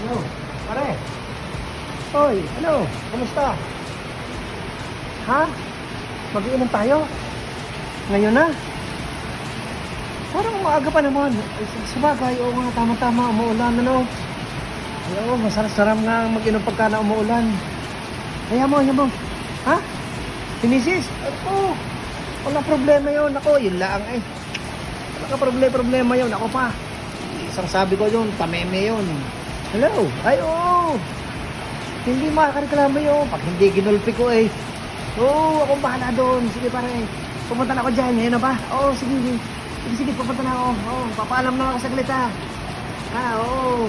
Ano? Pare? Hoy, ano? Kamusta? Ha? Mag-iinom tayo? Ngayon na? Parang maaga pa naman. Sabagay, oo nga, tama-tama, umuulan, ano? Oo, masarap-sarap nga mag-inom pagka na umuulan. Kaya mo, kaya mo. Ha? Si Mrs.? Oo. Wala problema yun. Ako, yun lang eh. Wala ka problema, problema yun. Ako pa. Isang sabi ko yun, tameme yun. Hello? Ay, oo. Hindi makakareklamo yun. Pag hindi ginulpi ko eh. Oo, akong bahala doon. Sige pare. Pumunta na ako dyan. Ngayon na ba? Oo, sige. Sige, sige, sige pupunta na ako. Oo, papaalam na ako saglit ha. Ha, oo.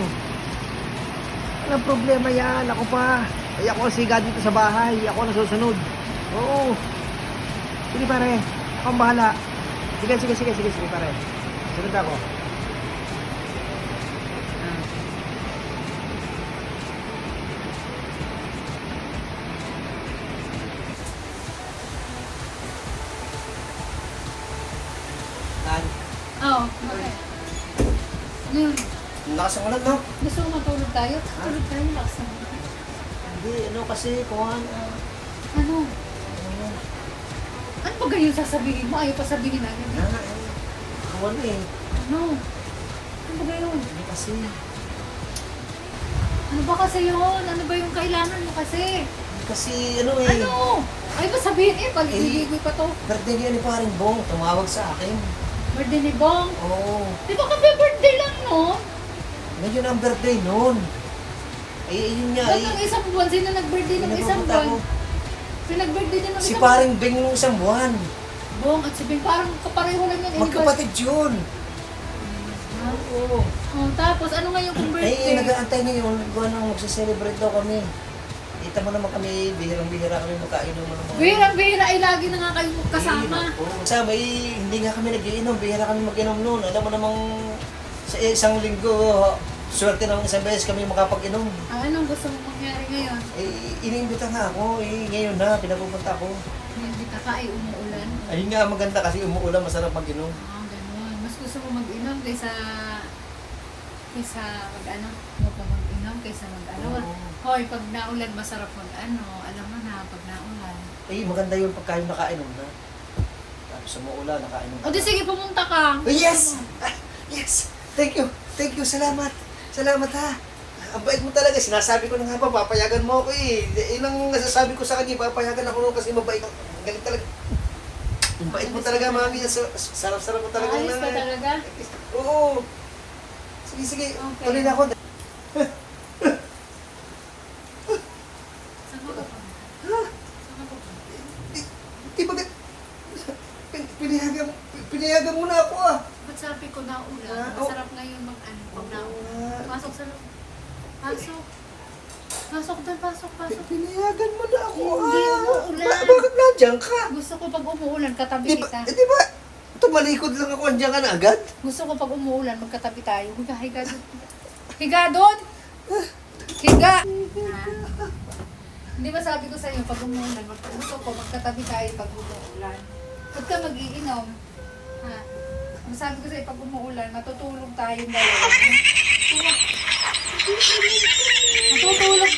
Walang problema yan. Ako pa. Ay, ako siga dito sa bahay. Ako nasusunod. Oo. Sige pare. Ako ang bahala. Sige, sige, sige, sige, sige pare. Sunod ako. Oo, okay. Ano yun? ang lakas ng ulan, no? Gusto mo matulog tayo? Tulog tayo, lakas na. Hindi, ano kasi, kuhan. ah, Ano? Ano ba ganyan sasabihin mo? Ayaw pa sabihin natin. na, eh. Kuhan eh. Ano? Ano ba ganyan? Hindi kasi. Ano ba kasi yun? Ano ba yung kailangan mo kasi? Hindi kasi, ano eh. Ano? Ayaw ba sabihin eh? Paliligoy pa to. Birthday niya ni paring Bong. Tumawag sa akin. Birthday ni Bong. Oo. Di ba kape birthday lang, no? Ngayon ang birthday noon. Eh, yun nga Ba't eh. ng isang buwan? Sino nag-birthday ng isang buwan? ko. Pinag-birthday din ng Si isang paring Beng nung isang buwan. Bong at si Bing. Parang kapareho lang yun. eh? Magkapatid yun. Ah, Oo. Oh, tapos ano ngayon kung Eh, birthday? nag-aantay ngayon. Gawa nang magsa-celebrate daw kami. Kita mo naman kami, bihirang-bihira kami magkainom ng mga... Bihirang-bihira ay lagi na nga kayo kasama. Kasama eh, hindi nga kami nag-iinom, bihira kami mag-inom noon. Alam mo namang sa isang linggo, swerte ng isang beses kami makapag-inom. Ah, anong gusto mo mangyari ngayon? Eh, iniimbita nga ako, eh, ngayon na, pinapupunta ko. Hindi ka ka ay umuulan. Ayun nga, maganda kasi umuulan, masarap mag-inom. Ah, ganun. Mas gusto mo mag-inom kaysa kaysa mag-ano, huwag ka mag-inom kaysa mag-ano. Oo. Hoy, pag naulan, masarap mag-ano. Alam mo na, pag naulan. Eh, maganda yung nakainom na. Tapos umuulan, nakainom O di sige, pumunta ka. Oh, yes! Ah, yes! Thank you! Thank you! Salamat! Salamat ha! Ang bait mo talaga. Sinasabi ko na nga ba, papayagan mo ako eh. Yun ang nasasabi ko sa kanya, papayagan ako kasi mabait. Ang galing talaga. Ang bait mo talaga, mami. Sa- Sarap-sarap mo talaga. Ayos ka na- talaga? Oo. Sige, sige. Okay. Tuloy na ako. Saan ka pupunta? Ha? Saan ka pupunta? Di, di ba? Pin- Pinayagan, mo na ako ah. Ba't sabi ko na ulan? Ah, oh. Masarap ngayon mag-ano pag naulan. Ah, Pasok sa loob. Pasok. Pasok doon, pasok, pasok. Pinayagan mo na ako Hindi, ah. umuulan. Ba- bakit nandiyan ka? Gusto ko pag umuulan, katabi Di ba, kita. eh, di ba? Tumalikod lang ako, andiyan ka na agad. Gusto ko pag umuulan, magkatabi tayo. Higa, higa doon. Higa doon! Higa! Ah. Hindi ba sabi ko sa iyo, pag umuulan, mag gusto ko magkatabi tayo pag umuulan. Huwag ka mag-iinom. Sabi ko sa iyo, pag umuulan, matutulog tayong dalawa. Matutulog